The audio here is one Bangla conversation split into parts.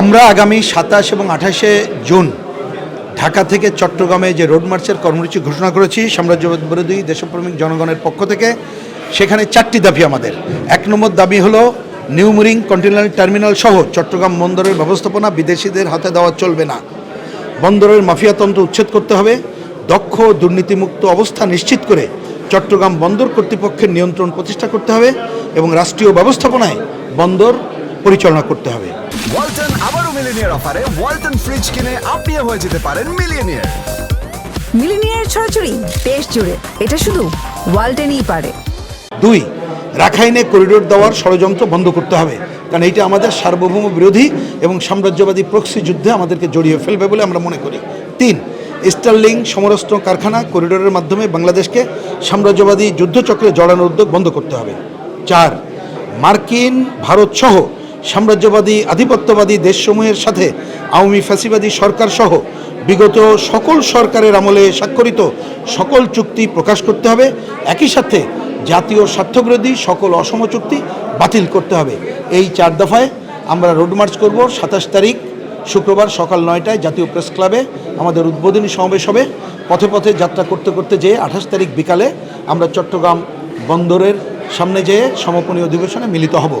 আমরা আগামী সাতাশ এবং আঠাশে জুন ঢাকা থেকে চট্টগ্রামে যে রোড মার্চের কর্মসূচি ঘোষণা করেছি, সাম্রাজ্যবাদ বিরোধী দেশপ্রেমিক জনগণের পক্ষ থেকে, সেখানে চারটি দাবি আমাদের। এক নম্বর দাবি হলো নিউমরিং কন্টেনার টার্মিনাল সহ চট্টগ্রাম বন্দরের ব্যবস্থাপনা বিদেশিদের হাতে দেওয়া চলবে না। বন্দরের মাফিয়াতন্ত্র উচ্ছেদ করতে হবে। দক্ষ দুর্নীতিমুক্ত অবস্থা নিশ্চিত করে চট্টগ্রাম বন্দর কর্তৃপক্ষের নিয়ন্ত্রণ প্রতিষ্ঠা করতে হবে এবং রাষ্ট্রীয় ব্যবস্থাপনায় বন্দর পরিচালনা করতে হবে। ওয়ালটন আবারও মিলিনিয়ার অফারে ওয়ালটন ফ্রিজ কিনে আপনিও হয়ে যেতে পারেন মিলিয়নিয়ার মিলিনিয়ার ছড়াছড়ি দেশ জুড়ে। এটা শুধু ওয়ালটেনই পারে। দুই রাখাইনে করিডোর দেওয়ার ষড়যন্ত্র বন্ধ করতে হবে। কারণ এটা আমাদের সার্বভৌম বিরোধী এবং সাম্রাজ্যবাদী প্রক্সি যুদ্ধে আমাদেরকে জড়িয়ে ফেলবে বলে আমরা মনে করি। তিন স্টার্লিং সমরাস্ত্র কারখানা করিডোরের মাধ্যমে বাংলাদেশকে সাম্রাজ্যবাদী যুদ্ধচক্রে জড়ানোর উদ্যোগ বন্ধ করতে হবে। চার মার্কিন ভারত সহ সাম্রাজ্যবাদী, আধিপত্যবাদী দেশসমূহের সাথে আওয়ামী ফ্যাসিবাদী সরকার সহ বিগত সকল সরকারের আমলে স্বাক্ষরিত সকল চুক্তি প্রকাশ করতে হবে। একই সাথে জাতীয় স্বার্থবিরোধী সকল অসম চুক্তি বাতিল করতে হবে। এই চার দফায় আমরা রোড মার্চ করব। সাতাশ তারিখ, শুক্রবার সকাল নয়টায় জাতীয় প্রেস ক্লাবে আমাদের উদ্বোধনী সমাবেশ হবে। পথে পথে যাত্রা করতে করতে যেয়ে আঠাশ তারিখ বিকালে আমরা চট্টগ্রাম বন্দরের সামনে যেয়ে সমাপনী অধিবেশনে মিলিত হব।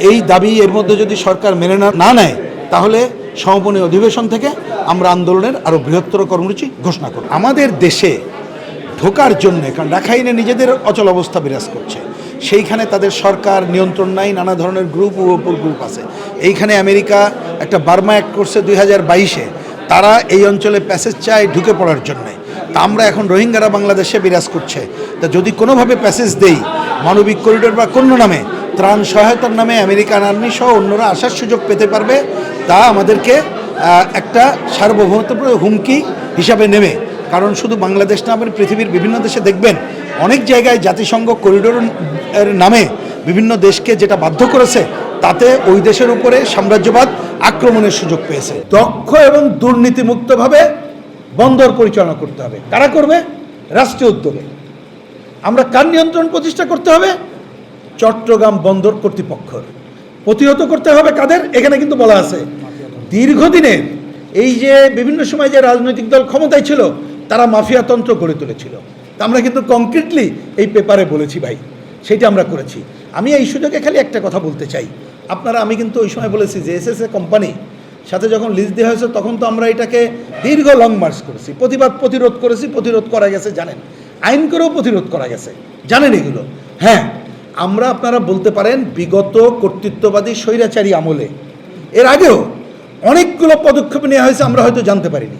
এই দাবি এর মধ্যে যদি সরকার মেনে না- নেয়, তাহলে সমাপনী অধিবেশন থেকে আমরা আন্দোলনের আরও বৃহত্তর কর্মসূচি ঘোষণা করব। আমাদের দেশে ঢোকার জন্য, কারণ রাখাইনে নিজেদের অচল অবস্থা বিরাজ করছে, সেইখানে তাদের সরকার নিয়ন্ত্রণ নাই, নানা ধরনের গ্রুপ গ্রুপ আছে। এইখানে আমেরিকা একটা বার্মা অ্যাক্ট করছে দুই হাজার বাইশে, তারা এই অঞ্চলে প্যাসেজ চায় ঢুকে পড়ার জন্যে। তা আমরা এখন রোহিঙ্গারা বাংলাদেশে বিরাজ করছে। তা যদি কোনোভাবে প্যাসেজ দেই, মানবিক করিডোর বা কোনো নামে ত্রাণ সহায়তার নামে আমেরিকান আর্মি সহ অন্যরা আসার সুযোগ পেতে পারবে, তা আমাদেরকে একটা সার্বভৌমত্ব হুমকি হিসাবে নেবে। কারণ শুধু বাংলাদেশ না, আপনি পৃথিবীর বিভিন্ন দেশে দেখবেন, অনেক জায়গায় জাতিসংঘ করিডোর নামে বিভিন্ন দেশকে যেটা বাধ্য করেছে, তাতে ওই দেশের উপরে সাম্রাজ্যবাদ আক্রমণের সুযোগ পেয়েছে। দক্ষ এবং দুর্নীতিমুক্তভাবে বন্দর পরিচালনা করতে হবে। কারা করবে? রাষ্ট্রীয় উদ্যোগে। আমরা কার নিয়ন্ত্রণ প্রতিষ্ঠা করতে হবে? চট্টগ্রাম বন্দর কর্তৃপক্ষর। প্রতিহত করতে হবে কাদের? এখানে কিন্তু বলা আছে। দীর্ঘদিনের এই যে বিভিন্ন সময় যে রাজনৈতিক দল ক্ষমতায় ছিল, তারা মাফিয়াতন্ত্র গড়ে তুলেছিল। তা আমরা কিন্তু কংক্রিটলি এই পেপারে বলেছি ভাই। সেটা আমরা করেছি। আমি এই সুযোগে খালি একটা কথা বলতে চাই। আপনারা, আমি কিন্তু ওই সময় বলেছি যে এস কোম্পানি সাথে যখন লিজ দেওয়া হয়েছে, তখন তো আমরা এটাকে দীর্ঘ লং মার্চ করেছি। প্রতিবাদ প্রতিরোধ করেছি, প্রতিরোধ করা গেছে, জানেন। আইন করেও প্রতিরোধ করা গেছে। জানেন এগুলো? হ্যাঁ। আমরা আপনারা বলতে পারেন বিগত কর্তৃত্ববাদী স্বৈরাচারী আমলে। এর আগেও অনেকগুলো পদক্ষেপ নেওয়া হয়েছে আমরা হয়তো জানতে পারিনি।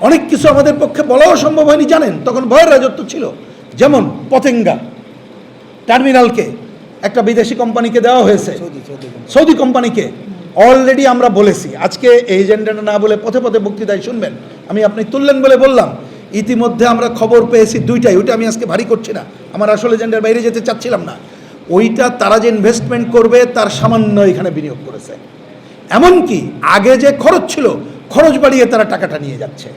অনেক কিছু আমাদের পক্ষে বলাও সম্ভব হয়নি জানেন? তখন ভয়ের রাজত্ব ছিল। যেমন পতেঙ্গা টার্মিনালকে একটা বিদেশি কোম্পানিকে দেওয়া হয়েছে। সৌদি কোম্পানিকে। অলরেডি আমরা বলেছি। আজকে এই এজেন্ডাটা না বলে পথে পথে বক্তৃতায় শুনবেন। আমি আপনি তুললেন বলে বললাম। ইতিমধ্যে আমরা খবর পেয়েছি দুইটাই। ওইটা আমি আজকে ভারী করছি না। আমার আসলে এজেন্ডার বাইরে যেতে চাচ্ছিলাম না। ওইটা তারা যে ইনভেস্টমেন্ট করবে, তার সামান্য এখানে বিনিয়োগ করেছে। এমনকি আগে যে খরচ ছিল, খরচ বাড়িয়ে তারা টাকাটা নিয়ে যাচ্ছে।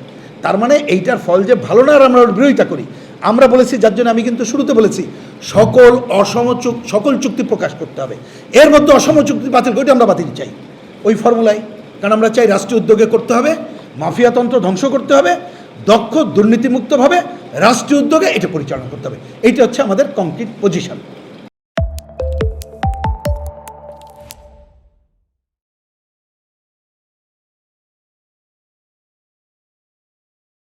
তার মানে এইটার ফল যে ভালো না, আর আমরা বিরোধিতা করি। আমরা বলেছি, যার জন্য আমি কিন্তু শুরুতে বলেছি, সকল অসম সকল চুক্তি প্রকাশ করতে হবে। এর মধ্যে অসম চুক্তি বাতিল করে আমরা বাতিল চাই। ওই ফর্মুলায়। কারণ আমরা চাই রাষ্ট্রীয় উদ্যোগে করতে হবে মাফিয়াতন্ত্র ধ্বংস করতে হবে, দক্ষ দুর্নীতিমুক্তভাবে রাষ্ট্রীয় উদ্যোগে এটা পরিচালনা করতে হবে। এইটা হচ্ছে আমাদের কংক্রিট পজিশন